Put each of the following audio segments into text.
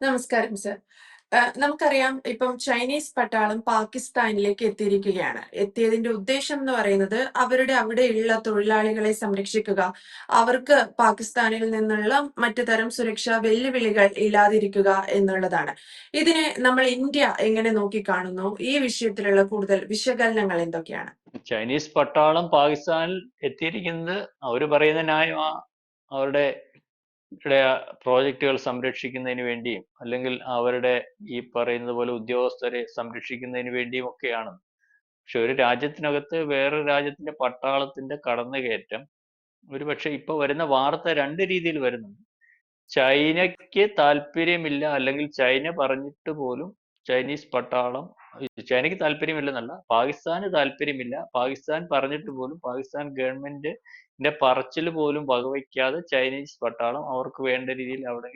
നമസ്കാരം സർ. നമുക്കറിയാം ഇപ്പം ചൈനീസ് പട്ടാളം പാകിസ്ഥാനിലേക്ക് എത്തിയിരിക്കുകയാണ്. എത്തിയതിന്റെ ഉദ്ദേശം എന്ന് പറയുന്നത് അവരുടെ അവിടെയുള്ള തൊഴിലാളികളെ സംരക്ഷിക്കുക, അവർക്ക് പാകിസ്ഥാനിൽ നിന്നുള്ള മറ്റു തരം സുരക്ഷാ വെല്ലുവിളികൾ ഇല്ലാതിരിക്കുക എന്നുള്ളതാണ്. ഇതിനെ നമ്മൾ ഇന്ത്യ എങ്ങനെ നോക്കിക്കാണുന്നു? ഈ വിഷയത്തിലുള്ള കൂടുതൽ വിശകലനങ്ങൾ എന്തൊക്കെയാണ്? ചൈനീസ് പട്ടാളം പാകിസ്ഥാനിൽ എത്തിയിരിക്കുന്നത് അവർ പറയുന്ന ന്യായമാ അവരുടെ പ്രോജക്റ്റുകൾ സംരക്ഷിക്കുന്നതിന് വേണ്ടിയും അല്ലെങ്കിൽ അവരുടെ ഈ പറയുന്നത് പോലെ ഉദ്യോഗസ്ഥരെ സംരക്ഷിക്കുന്നതിന് വേണ്ടിയും ഒക്കെയാണ്. പക്ഷെ ഒരു രാജ്യത്തിനകത്ത് വേറെ രാജ്യത്തിന്റെ പട്ടാളത്തിന്റെ കടന്നുകയറ്റം ഒരുപക്ഷെ ഇപ്പൊ വരുന്ന വാർത്ത രണ്ട് രീതിയിൽ വരുന്നുണ്ട്. ചൈനയ്ക്ക് താല്പര്യമില്ല അല്ലെങ്കിൽ ചൈന പറഞ്ഞിട്ട് പോലും ചൈനീസ് പട്ടാളം ചൈനയ്ക്ക് താല്പര്യമില്ലെന്നല്ല പാകിസ്ഥാന് താല്പര്യമില്ല പാകിസ്ഥാൻ പറഞ്ഞിട്ട് പോലും പാകിസ്ഥാൻ ഗവൺമെന്റ് ന്റെ പറച്ചിൽ പോലും വകവയ്ക്കാതെ ചൈനീസ് പട്ടാളം അവർക്ക് വേണ്ട രീതിയിൽ അവിടെ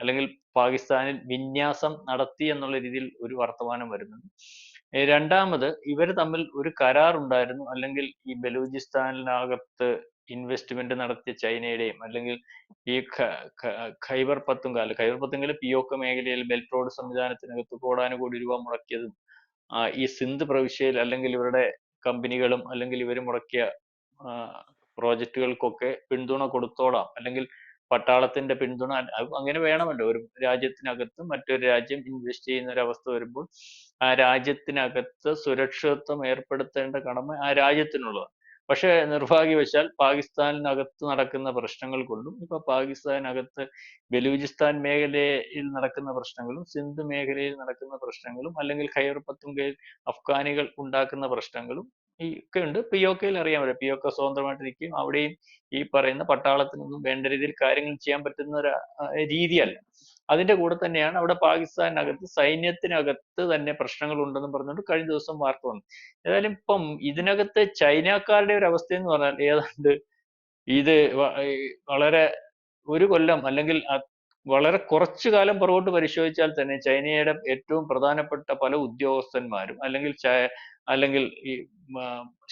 അല്ലെങ്കിൽ പാകിസ്ഥാനിൽ വിന്യാസം നടത്തി എന്നുള്ള രീതിയിൽ ഒരു വർത്തമാനം വരുന്നുണ്ട്. രണ്ടാമത് ഇവർ തമ്മിൽ ഒരു കരാർ ഉണ്ടായിരുന്നു അല്ലെങ്കിൽ ഈ ബലൂചിസ്ഥാനിനകത്ത് ഇൻവെസ്റ്റ്മെന്റ് നടത്തിയ ചൈനയുടെയും അല്ലെങ്കിൽ ഈ ഖൈബർ പത്തുങ്കാൽ ഖൈബർ പത്തുങ്കാൽ പിയോക്ക മേഖലയിൽ ബെൽറ്റ് റോഡ് സംവിധാനത്തിനകത്ത് കോടാനുകോടി രൂപ മുടക്കിയതും ഈ സിന്ധ് പ്രവിശ്യയിൽ അല്ലെങ്കിൽ ഇവരുടെ കമ്പനികളും അല്ലെങ്കിൽ ഇവർ മുടക്കിയ പ്രോജക്റ്റുകൾക്കൊക്കെ പിന്തുണ കൊടുത്തോളാം അല്ലെങ്കിൽ പട്ടാളത്തിന്റെ പിന്തുണ അങ്ങനെ വേണമല്ലോ ഒരു രാജ്യത്തിനകത്ത് മറ്റൊരു രാജ്യം ഇൻവെസ്റ്റ് ചെയ്യുന്ന ഒരു അവസ്ഥ വരുമ്പോൾ ആ രാജ്യത്തിനകത്ത് സുരക്ഷിതത്വം ഏർപ്പെടുത്തേണ്ട കടമ ആ രാജ്യത്തിനുള്ളതാണ്. പക്ഷേ നിർഭാഗ്യവശാൽ പാകിസ്ഥാനിനകത്ത് നടക്കുന്ന പ്രശ്നങ്ങൾ കൊണ്ടും ഇപ്പൊ പാകിസ്ഥാനകത്ത് ബലൂചിസ്ഥാൻ മേഖലയിൽ നടക്കുന്ന പ്രശ്നങ്ങളും സിന്ധു മേഖലയിൽ നടക്കുന്ന പ്രശ്നങ്ങളും അല്ലെങ്കിൽ ഖൈബർ പത്തുങ്കയിൽ അഫ്ഗാനികൾ ഉണ്ടാക്കുന്ന പ്രശ്നങ്ങളും ഈ ഒക്കെ ഉണ്ട് പി ഒ കെയിൽ അറിയാൻ പറ്റും പി ഒ കെ സ്വതന്ത്രമായിട്ട് നിൽക്കുകയും അവിടെയും ഈ പറയുന്ന പട്ടാളത്തിനൊന്നും വേണ്ട രീതിയിൽ കാര്യങ്ങൾ ചെയ്യാൻ പറ്റുന്ന ഒരു രീതിയല്ല. അതിന്റെ കൂടെ തന്നെയാണ് അവിടെ പാകിസ്ഥാനകത്ത് സൈന്യത്തിനകത്ത് തന്നെ പ്രശ്നങ്ങൾ ഉണ്ടെന്ന് പറഞ്ഞുകൊണ്ട് കഴിഞ്ഞ ദിവസം വാർത്ത വന്നു. ഏതായാലും ഇപ്പം ഇതിനകത്ത് ചൈനക്കാരുടെ ഒരു അവസ്ഥ എന്ന് പറഞ്ഞാൽ ഏതാണ്ട് ഇത് വളരെ ഒരു കൊല്ലം അല്ലെങ്കിൽ വളരെ കുറച്ചു കാലം പുറകോട്ട് പരിശോധിച്ചാൽ തന്നെ ചൈനയുടെ ഏറ്റവും പ്രധാനപ്പെട്ട പല ഉദ്യോഗസ്ഥന്മാരും അല്ലെങ്കിൽ അല്ലെങ്കിൽ ഈ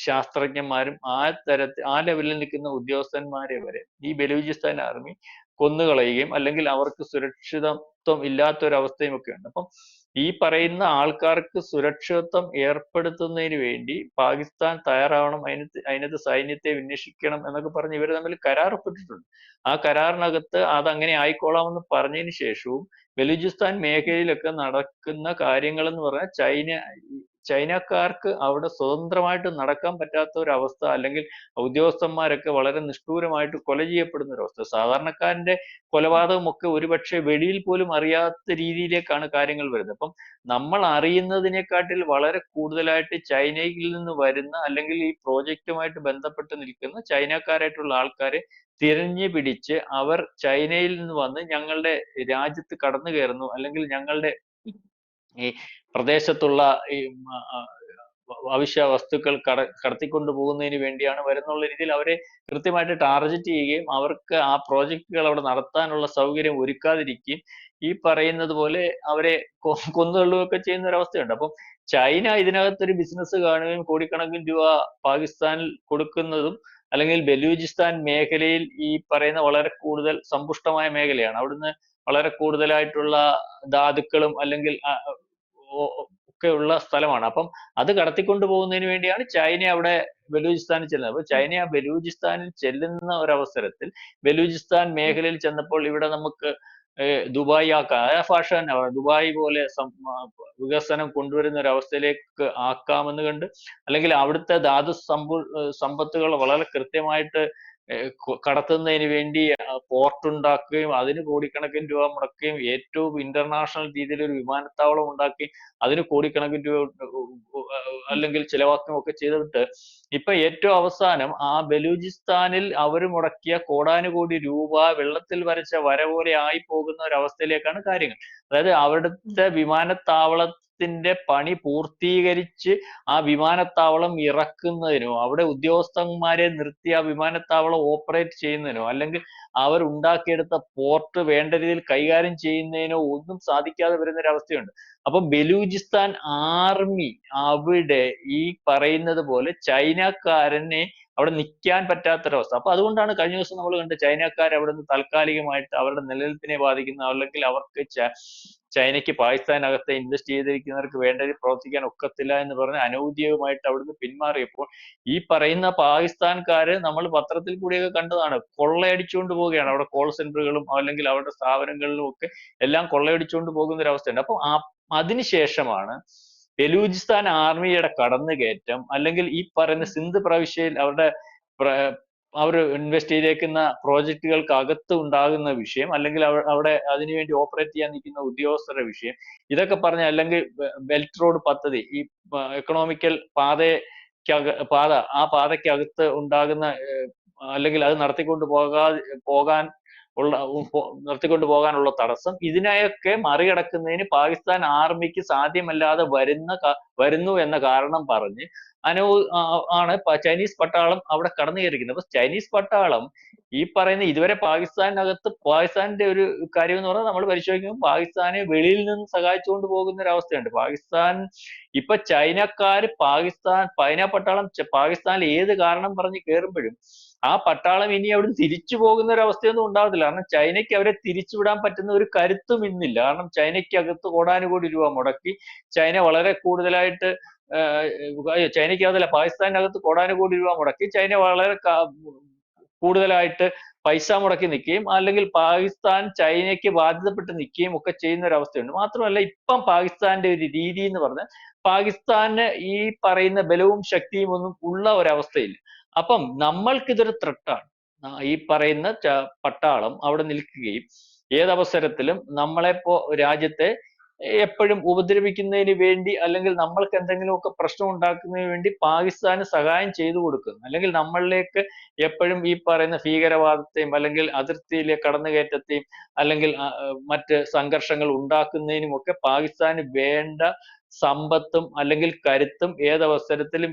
ശാസ്ത്രജ്ഞന്മാരും ആ തരത്തിൽ ആ ലെവലിൽ നിൽക്കുന്ന ഉദ്യോഗസ്ഥന്മാരെ വരെ ഈ ബലൂചിസ്ഥാൻ ആർമി കൊന്നുകളയുകയും അല്ലെങ്കിൽ അവർക്ക് സുരക്ഷിതത്വം ഇല്ലാത്ത ഒരു അവസ്ഥയും ഒക്കെ ഉണ്ട്. അപ്പം ഈ പറയുന്ന ആൾക്കാർക്ക് സുരക്ഷിതത്വം ഏർപ്പെടുത്തുന്നതിന് വേണ്ടി പാകിസ്ഥാൻ തയ്യാറാവണം അതിന് അതിനകത്ത് സൈന്യത്തെ വിന്യസിക്കണം എന്നൊക്കെ പറഞ്ഞ് ഇവർ തമ്മിൽ കരാർ ഒപ്പിട്ടിട്ടുണ്ട്. ആ കരാറിനകത്ത് അത് അങ്ങനെ ആയിക്കോളാമെന്ന് പറഞ്ഞതിന് ശേഷവും ബലൂചിസ്ഥാൻ മേഖലയിലൊക്കെ നടക്കുന്ന കാര്യങ്ങൾ എന്ന് പറഞ്ഞാൽ ചൈന ചൈനക്കാർക്ക് അവിടെ സ്വതന്ത്രമായിട്ട് നടക്കാൻ പറ്റാത്ത ഒരു അവസ്ഥ അല്ലെങ്കിൽ ഉദ്യോഗസ്ഥന്മാരൊക്കെ വളരെ നിഷ്ഠൂരമായിട്ട് കൊല ചെയ്യപ്പെടുന്ന ഒരു അവസ്ഥ. സാധാരണക്കാരന്റെ കൊലപാതകം ഒക്കെ ഒരുപക്ഷെ വെളിയിൽ പോലും അറിയാത്ത രീതിയിലേക്കാണ് കാര്യങ്ങൾ വരുന്നത്. അപ്പം നമ്മൾ അറിയുന്നതിനെക്കാട്ടിൽ വളരെ കൂടുതലായിട്ട് ചൈനയിൽ നിന്ന് വരുന്ന അല്ലെങ്കിൽ ഈ പ്രോജക്റ്റുമായിട്ട് ബന്ധപ്പെട്ട് നിൽക്കുന്ന ചൈനക്കാരായിട്ടുള്ള ആൾക്കാരെ തിരഞ്ഞു പിടിച്ച് അവർ ചൈനയിൽ നിന്ന് വന്ന് ഞങ്ങളുടെ രാജ്യത്ത് കടന്നു കയറുന്നു അല്ലെങ്കിൽ ഞങ്ങളുടെ ഈ പ്രദേശത്തുള്ള ഈ അവശ്യ വസ്തുക്കൾ കട കടത്തിക്കൊണ്ട് പോകുന്നതിന് വേണ്ടിയാണ് വരുന്നുള്ള രീതിയിൽ അവരെ കൃത്യമായിട്ട് ടാർഗറ്റ് ചെയ്യുകയും അവർക്ക് ആ പ്രോജക്റ്റുകൾ അവിടെ നടത്താനുള്ള സൗകര്യം ഒരുക്കാതിരിക്കുകയും ഈ പറയുന്നത് പോലെ അവരെ കൊന്നുതള്ളുകയൊക്കെ ചെയ്യുന്ന ഒരു അവസ്ഥയുണ്ട്. അപ്പം ചൈന ഇതിനകത്തൊരു ബിസിനസ് കാണുകയും കോടിക്കണക്കിന് രൂപ പാകിസ്ഥാനിൽ കൊടുക്കുന്നതും അല്ലെങ്കിൽ ബലൂചിസ്ഥാൻ മേഖലയിൽ ഈ പറയുന്ന വളരെ കൂടുതൽ സമ്പുഷ്ടമായ മേഖലയാണ്. അവിടുന്ന് വളരെ കൂടുതലായിട്ടുള്ള ധാതുക്കളും അല്ലെങ്കിൽ ഒക്കെ ഉള്ള സ്ഥലമാണ്. അപ്പം അത് കടത്തിക്കൊണ്ടു പോകുന്നതിന് വേണ്ടിയാണ് ചൈന അവിടെ ബലൂചിസ്ഥാനിൽ ചെല്ലുന്നത്. അപ്പൊ ചൈന ബലൂചിസ്ഥാനിൽ ചെല്ലുന്ന ഒരവസരത്തിൽ ബലൂചിസ്ഥാൻ മേഖലയിൽ ചെന്നപ്പോൾ ഇവിടെ നമുക്ക് ദുബായ് ആക്കാം ആ ഭാഷ തന്നെ പറയാം ദുബായ് പോലെ വികസനം കൊണ്ടുവരുന്ന ഒരു അവസ്ഥയിലേക്ക് ആക്കാമെന്ന് കണ്ട് അല്ലെങ്കിൽ അവിടുത്തെ ധാതു സമ്പു സമ്പത്തുകൾ വളരെ കൃത്യമായിട്ട് കടത്തുന്നതിന് വേണ്ടി പോർട്ട് ഉണ്ടാക്കുകയും അതിന് കോടിക്കണക്കിന് രൂപ മുടക്കുകയും ഏറ്റവും ഇന്റർനാഷണൽ രീതിയിൽ ഒരു വിമാനത്താവളം ഉണ്ടാക്കി അതിന് കോടിക്കണക്കിന് രൂപ അല്ലെങ്കിൽ ചിലവാക്കുകയും ഒക്കെ ചെയ്തിട്ട് ഇപ്പൊ ഏറ്റവും അവസാനം ആ ബലൂചിസ്ഥാനിൽ അവർ മുടക്കിയ കോടാനുകോടി രൂപ വെള്ളത്തിൽ വരച്ച വര പോലെ ആയി പോകുന്ന ഒരു അവസ്ഥയിലേക്കാണ് കാര്യങ്ങൾ. അതായത് അവിടുത്തെ വിമാനത്താവളത്തിന്റെ പണി പൂർത്തീകരിച്ച് ആ വിമാനത്താവളം ഇറക്കുന്നതിനോ അവിടെ ഉദ്യോഗസ്ഥന്മാരെ നിർത്തി ആ വിമാനത്താവളം ഓപ്പറേറ്റ് ചെയ്യുന്നതിനോ അല്ലെങ്കിൽ അവർ ഉണ്ടാക്കിയെടുത്ത പോർട്ട് വേണ്ട രീതിയിൽ കൈകാര്യം ചെയ്യുന്നതിനോ ഒന്നും സാധിക്കാതെ വരുന്ന ഒരു അവസ്ഥയുണ്ട്. അപ്പൊ ബലൂചിസ്ഥാൻ ആർമി അവിടെ ഈ പറയുന്നത് പോലെ ചൈനക്കാരനെ അവിടെ നിൽക്കാൻ പറ്റാത്തൊരവസ്ഥ അപ്പൊ അതുകൊണ്ടാണ് കഴിഞ്ഞ ദിവസം നമ്മൾ കണ്ട് ചൈനക്കാർ അവിടെ നിന്ന് താൽക്കാലികമായിട്ട് അവരുടെ നിലനിൽപ്പിനെ ബാധിക്കുന്ന അല്ലെങ്കിൽ അവർക്ക് ചൈനയ്ക്ക് പാകിസ്ഥാനകത്ത് ഇൻവെസ്റ്റ് ചെയ്തിരിക്കുന്നവർക്ക് വേണ്ട പ്രവർത്തിക്കാൻ ഒക്കത്തില്ല എന്ന് പറഞ്ഞ് അനൗദ്യോഗികമായിട്ട് അവിടുന്ന് പിന്മാറിയപ്പോൾ ഈ പറയുന്ന പാകിസ്ഥാൻകാര് നമ്മൾ പത്രത്തിൽ കൂടിയൊക്കെ കണ്ടതാണ്. കൊള്ളയടിച്ചുകൊണ്ട് പോവുകയാണ്. അവിടെ കോൾ സെന്ററുകളും അല്ലെങ്കിൽ അവരുടെ സ്ഥാപനങ്ങളിലും ഒക്കെ എല്ലാം കൊള്ളയടിച്ചുകൊണ്ട് പോകുന്ന ഒരു അപ്പൊ ആ അതിനുശേഷമാണ് ബലൂചിസ്ഥാൻ ആർമിയുടെ കടന്നുകയറ്റം അല്ലെങ്കിൽ ഈ പറയുന്ന സിന്ധ് പ്രവിശ്യയിൽ അവരുടെ അവർ ഇൻവെസ്റ്റ് ചെയ്തേക്കുന്ന പ്രോജക്റ്റുകൾക്ക് അകത്ത് ഉണ്ടാകുന്ന വിഷയം അല്ലെങ്കിൽ അവിടെ അതിനുവേണ്ടി ഓപ്പറേറ്റ് ചെയ്യാൻ നിൽക്കുന്ന ഉദ്യോഗസ്ഥരുടെ വിഷയം ഇതൊക്കെ പറഞ്ഞ അല്ലെങ്കിൽ ബെൽറ്റ് റോഡ് പദ്ധതി ഈ എക്കണോമിക്കൽ പാതയെ പാത ആ പാതയ്ക്കകത്ത് ഉണ്ടാകുന്ന അല്ലെങ്കിൽ അത് നടത്തിക്കൊണ്ട് പോകാതെ പോകാൻ ഉള്ള നിർത്തിക്കൊണ്ട് പോകാനുള്ള തടസ്സം ഇതിനെയൊക്കെ മറികടക്കുന്നതിന് പാകിസ്ഥാൻ ആർമിക്ക് സാധ്യമല്ലാതെ വരുന്ന വരുന്നു എന്ന കാരണം പറഞ്ഞ് അനോ ആണ് ചൈനീസ് പട്ടാളം അവിടെ കടന്നു കയറിയിരിക്കുന്നത് അപ്പൊ ചൈനീസ് പട്ടാളം ഈ പറയുന്ന ഇതുവരെ പാകിസ്ഥാനകത്ത് പാകിസ്ഥാന്റെ ഒരു കാര്യം എന്ന് പറഞ്ഞാൽ നമ്മൾ പരിശോധിക്കുമ്പോൾ പാകിസ്ഥാനെ വെളിയിൽ നിന്ന് സഹായിച്ചുകൊണ്ട് പോകുന്ന ഒരു അവസ്ഥയുണ്ട് പാകിസ്ഥാൻ ഇപ്പൊ ചൈനക്കാർ പാകിസ്ഥാൻ പൈന പട്ടാളം പാകിസ്ഥാനിൽ ഏത് കാരണം പറഞ്ഞ് കയറുമ്പോഴും ആ പട്ടാളം ഇനി അവിടുന്ന് തിരിച്ചു പോകുന്ന ഒരു അവസ്ഥയൊന്നും ഉണ്ടാവത്തില്ല. കാരണം ചൈനയ്ക്ക് അവരെ തിരിച്ചുവിടാൻ പറ്റുന്ന ഒരു കരുത്തും ഇന്നില്ല. കാരണം ചൈനയ്ക്ക് അകത്ത് കോടാനുകോടി രൂപ മുടക്കി ചൈന വളരെ കൂടുതലായിട്ട് ചൈനയ്ക്കകത്തല്ല പാകിസ്ഥാനകത്ത് കോടാനുകോടി രൂപ മുടക്കി ചൈന വളരെ കൂടുതലായിട്ട് പൈസ മുടക്കി നിൽക്കുകയും അല്ലെങ്കിൽ പാകിസ്ഥാൻ ചൈനയ്ക്ക് ബാധ്യതപ്പെട്ട് നിൽക്കുകയും ഒക്കെ ചെയ്യുന്ന ഒരു അവസ്ഥയുണ്ട് മാത്രമല്ല ഇപ്പം പാകിസ്ഥാന്റെ ഒരു രീതി എന്ന് പറഞ്ഞാൽ പാകിസ്ഥാന് ഈ പറയുന്ന ബലവും ശക്തിയും ഒന്നും ഉള്ള ഒരവസ്ഥയില്ല. അപ്പം നമ്മൾക്കിതൊരു ത്രട്ടാണ്. ഈ പറയുന്ന പട്ടാളം അവിടെ നിൽക്കുകയും ഏതവസരത്തിലും നമ്മളെ പോ രാജ്യത്തെ എപ്പോഴും ഉപദ്രവിക്കുന്നതിന് വേണ്ടി അല്ലെങ്കിൽ നമ്മൾക്ക് എന്തെങ്കിലുമൊക്കെ പ്രശ്നം ഉണ്ടാക്കുന്നതിന് വേണ്ടി പാകിസ്ഥാന് സഹായം ചെയ്തു കൊടുക്കുന്നു. അല്ലെങ്കിൽ നമ്മളിലേക്ക് എപ്പോഴും ഈ പറയുന്ന ഭീകരവാദത്തെയും അല്ലെങ്കിൽ അതിർത്തിയിലെ കടന്നുകയറ്റത്തെയും അല്ലെങ്കിൽ മറ്റ് സംഘർഷങ്ങൾ ഉണ്ടാക്കുന്നതിനും ഒക്കെ പാകിസ്ഥാന് വേണ്ട സമ്പത്തും അല്ലെങ്കിൽ കരുത്തും ഏതവസരത്തിലും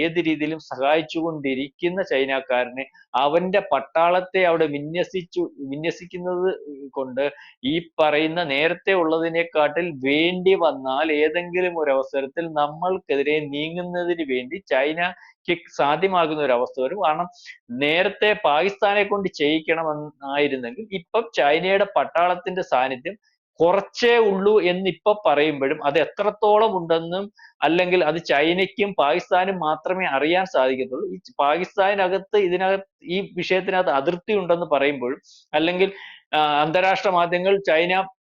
ഏത് രീതിയിലും സഹായിച്ചുകൊണ്ടിരിക്കുന്ന ചൈനക്കാരനെ അവന്റെ പട്ടാളത്തെ അവിടെ വിന്യസിച്ചു വിന്യസിക്കുന്നത് കൊണ്ട് ഈ പറയുന്ന നേരത്തെ ഉള്ളതിനെക്കാട്ടിൽ വേണ്ടി വന്നാൽ ഏതെങ്കിലും ഒരു അവസരത്തിൽ നമ്മൾക്കെതിരെ നീങ്ങുന്നതിന് വേണ്ടി ചൈനയ്ക്ക് സാധ്യമാകുന്ന ഒരു അവസ്ഥ വരും. കാരണം നേരത്തെ പാകിസ്ഥാനെ കൊണ്ട് ചെയ്യിക്കണമെന്നായിരുന്നെങ്കിൽ ഇപ്പം ചൈനയുടെ പട്ടാളത്തിന്റെ സാന്നിധ്യം കുറച്ചേ ഉള്ളൂ എന്നിപ്പോ പറയുമ്പോഴും അത് എത്രത്തോളം ഉണ്ടെന്നും അല്ലെങ്കിൽ അത് ചൈനയ്ക്കും പാകിസ്ഥാനും മാത്രമേ അറിയാൻ സാധിക്കത്തുള്ളൂ. ഈ പാകിസ്ഥാനകത്ത് ഇതിനകത്ത് ഈ വിഷയത്തിനകത്ത് അതിർത്തി ഉണ്ടെന്ന് പറയുമ്പോഴും അല്ലെങ്കിൽ അന്താരാഷ്ട്ര മാധ്യമങ്ങൾ ചൈന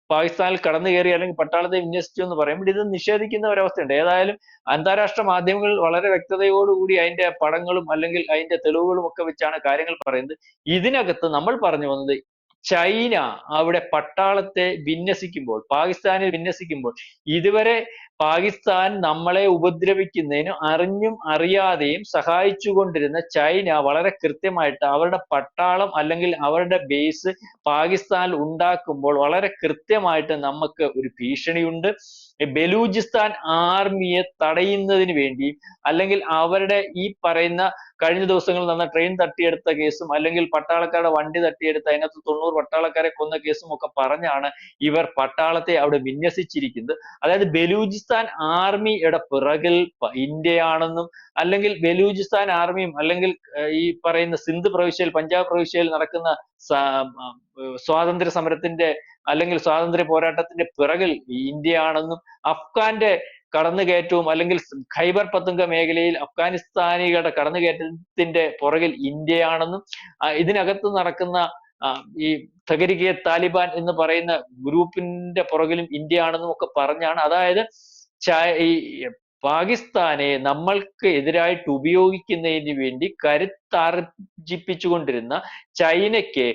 പാകിസ്ഥാനിൽ കടന്നു കയറി അല്ലെങ്കിൽ പട്ടാളത്തെ വിന്യസിച്ചു എന്ന് പറയുമ്പോൾ ഇത് നിഷേധിക്കുന്ന ഒരവസ്ഥയുണ്ട്. ഏതായാലും അന്താരാഷ്ട്ര മാധ്യമങ്ങൾ വളരെ വ്യക്തതയോടുകൂടി അതിന്റെ പടങ്ങളും അല്ലെങ്കിൽ അതിന്റെ തെളിവുകളും ഒക്കെ വെച്ചാണ് കാര്യങ്ങൾ പറയുന്നത്. ഇതിനകത്ത് നമ്മൾ പറഞ്ഞു വന്നത് ചൈന അവിടെ പട്ടാളത്തെ വിന്യസിക്കുമ്പോൾ പാകിസ്ഥാനിൽ വിന്യസിക്കുമ്പോൾ ഇതുവരെ പാകിസ്ഥാൻ നമ്മളെ ഉപദ്രവിക്കുന്നതിന് അറിഞ്ഞും അറിയാതെയും സഹായിച്ചുകൊണ്ടിരുന്ന ചൈന വളരെ കൃത്യമായിട്ട് അവരുടെ പട്ടാളം അല്ലെങ്കിൽ അവരുടെ ബേസ് പാകിസ്ഥാനിൽ ഉണ്ടാക്കുമ്പോൾ വളരെ കൃത്യമായിട്ട് നമുക്ക് ഒരു ഭീഷണിയുണ്ട്. ബലൂചിസ്ഥാൻ ആർമിയെ തടയുന്നതിന് വേണ്ടി അല്ലെങ്കിൽ അവരുടെ ഈ പറയുന്ന കഴിഞ്ഞ ദിവസങ്ങളിൽ നടന്ന ട്രെയിൻ തട്ടിയെടുത്ത കേസും അല്ലെങ്കിൽ പട്ടാളക്കാരുടെ വണ്ടി തട്ടിയെടുത്ത് അതിനകത്ത് തൊണ്ണൂറ് പട്ടാളക്കാരെ കൊന്ന കേസും ഒക്കെ പറഞ്ഞാണ് ഇവർ പട്ടാളത്തെ അവിടെ വിന്യസിച്ചിരിക്കുന്നത്. അതായത് ബലൂചിസ്ഥാൻ ആർമിയുടെ പിറകിൽ ഇന്ത്യയാണെന്നും അല്ലെങ്കിൽ ബലൂചിസ്ഥാൻ ആർമിയും അല്ലെങ്കിൽ ഈ പറയുന്ന സിന്ധ് പ്രവിശ്യയിൽ പഞ്ചാബ് പ്രവിശ്യയിൽ നടക്കുന്ന സ്വാതന്ത്ര്യ സമരത്തിന്റെ അല്ലെങ്കിൽ സ്വാതന്ത്ര്യ പോരാട്ടത്തിന്റെ പിറകിൽ ഇന്ത്യയാണെന്നും അഫ്ഗാന്റെ കടന്നുകയറ്റവും അല്ലെങ്കിൽ ഖൈബർ പത്തുങ്ക മേഖലയിൽ അഫ്ഗാനിസ്ഥാനികളുടെ കടന്നുകയറ്റത്തിന്റെ പുറകിൽ ഇന്ത്യയാണെന്നും ഇതിനകത്ത് നടക്കുന്ന ഈ തകരികെ താലിബാൻ എന്ന് പറയുന്ന ഗ്രൂപ്പിന്റെ പുറകിലും ഇന്ത്യയാണെന്നും ഒക്കെ പറഞ്ഞാണ്. അതായത് ഈ പാകിസ്ഥാനെ നമ്മൾക്ക് എതിരായിട്ട് ഉപയോഗിക്കുന്നതിന് വേണ്ടി കരുത്താർജിപ്പിച്ചുകൊണ്ടിരുന്ന ചൈനയ്ക്ക്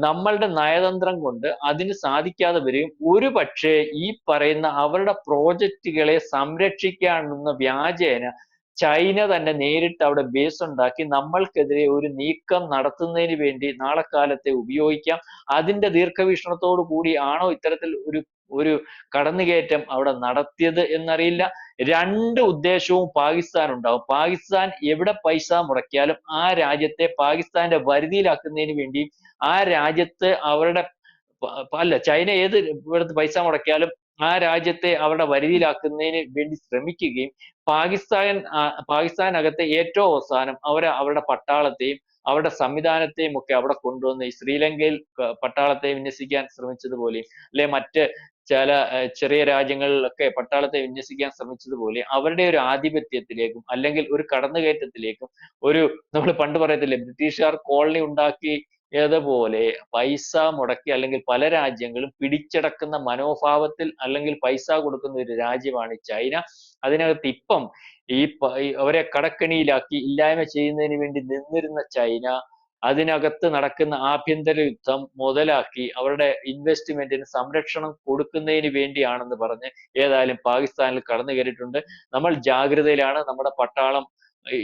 നമ്മളുടെ നയതന്ത്രം കൊണ്ട് അതിന് സാധിക്കാതെ വരികയും ഒരു പക്ഷേ ഈ പറയുന്ന അവരുടെ പ്രോജക്റ്റുകളെ സംരക്ഷിക്കാനുള്ള വ്യാജേന ചൈന തന്നെ നേരിട്ട് അവിടെ ബേസ് ഉണ്ടാക്കി നമ്മൾക്കെതിരെ ഒരു നീക്കം നടത്തുന്നതിന് വേണ്ടി നാളെ കാലത്തെ ഉപയോഗിക്കാം. അതിന്റെ ദീർഘവീക്ഷണത്തോടു കൂടി ആണോ ഇത്തരത്തിൽ ഒരു ഒരു കടന്നുകയറ്റം അവിടെ നടത്തിയത് എന്നറിയില്ല. രണ്ട് ഉദ്ദേശവും പാകിസ്ഥാൻ ഉണ്ടാവും പാകിസ്ഥാൻ എവിടെ പൈസ മുടക്കിയാലും ആ രാജ്യത്തെ പാകിസ്ഥാന്റെ വരുതിയിലാക്കുന്നതിന് വേണ്ടി ആ രാജ്യത്ത് അവരുടെ അല്ല ചൈന ഏത് ഇവിടുത്തെ പൈസ മുടക്കിയാലും ആ രാജ്യത്തെ അവരുടെ വരുതിയിലാക്കുന്നതിന് വേണ്ടി ശ്രമിക്കുകയും പാകിസ്ഥാൻ പാകിസ്ഥാനകത്തെ ഏറ്റവും അവസാനം അവരെ അവരുടെ പട്ടാളത്തെയും അവരുടെ സംവിധാനത്തെയും ഒക്കെ അവിടെ കൊണ്ടുവന്ന് ഈ ശ്രീലങ്കയിൽ പട്ടാളത്തെ വിന്യസിക്കാൻ ശ്രമിച്ചതുപോലെയും അല്ലെ മറ്റ് ചില ചെറിയ രാജ്യങ്ങളിലൊക്കെ പട്ടാളത്തെ വിന്യസിക്കാൻ ശ്രമിച്ചതുപോലെ അവരുടെ ഒരു ആധിപത്യത്തിലേക്കും അല്ലെങ്കിൽ ഒരു കടന്നുകയറ്റത്തിലേക്കും ഒരു നമ്മൾ പണ്ട് പറയത്തില്ലേ ബ്രിട്ടീഷുകാർ കോളനി ഉണ്ടാക്കി ഏതുപോലെ പൈസ മുടക്കി അല്ലെങ്കിൽ പല രാജ്യങ്ങളും പിടിച്ചടക്കുന്ന മനോഭാവത്തിൽ അല്ലെങ്കിൽ പൈസ കൊടുക്കുന്ന ഒരു രാജ്യമാണ് ചൈന. അതിനകത്ത് ഇപ്പം ഈ അവരെ കടക്കണിയിലാക്കി ഇല്ലായ്മ ചെയ്യുന്നതിന് വേണ്ടി നിന്നിരുന്ന ചൈന അതിനകത്ത് നടക്കുന്ന ആഭ്യന്തര യുദ്ധം മുതലാക്കി അവരുടെ ഇൻവെസ്റ്റ്മെന്റിന് സംരക്ഷണം കൊടുക്കുന്നതിന് വേണ്ടിയാണെന്ന് പറഞ്ഞ് ഏതായാലും പാകിസ്ഥാനിൽ കടന്നു കയറിയിട്ടുണ്ട്. നമ്മൾ ജാഗ്രതയിലാണ് നമ്മുടെ പട്ടാളം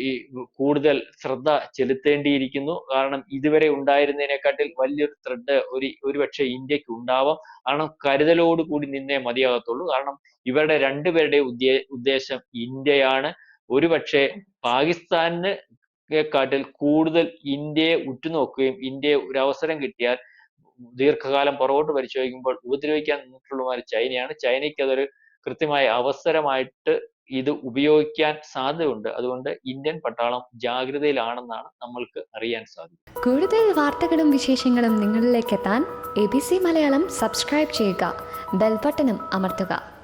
ഈ കൂടുതൽ ശ്രദ്ധ ചെലുത്തേണ്ടിയിരിക്കുന്നു. കാരണം ഇതുവരെ ഉണ്ടായിരുന്നതിനെക്കാട്ടിൽ വലിയൊരു ത്രെഡ് ഒരു ഒരുപക്ഷെ ഇന്ത്യയ്ക്ക് ഉണ്ടാവാം. കാരണം കരുതലോട് കൂടി നിന്നേ മതിയാകത്തുള്ളൂ. കാരണം ഇവരുടെ രണ്ടുപേരുടെ ഉദ്ദേ ഉദ്ദേശം ഇന്ത്യയാണ്. ഒരുപക്ഷെ പാകിസ്ഥാനിന് ക്കാട്ടിൽ കൂടുതൽ ഇന്ത്യയെ ഉറ്റുനോക്കുകയും ഇന്ത്യയെ ഒരു അവസരം കിട്ടിയാൽ ദീർഘകാലം പുറകോട്ട് പരിശോധിക്കുമ്പോൾ ഉപദ്രവിക്കാൻ നിന്നിട്ടുള്ളവർ ചൈനയാണ്. ചൈനയ്ക്ക് അതൊരു കൃത്യമായ അവസരമായിട്ട് ഇത് ഉപയോഗിക്കാൻ സാധ്യതയുണ്ട്. അതുകൊണ്ട് ഇന്ത്യൻ പട്ടാളം ജാഗ്രതയിലാണെന്നാണ് നമ്മൾക്ക് അറിയാൻ സാധിക്കും കൂടുതൽ വാർത്തകളും വിശേഷങ്ങളും നിങ്ങളിലേക്ക് എത്താൻ A B C Malayalam subscribe ചെയ്യുക. ബെൽബട്ടനും അമർത്തുക.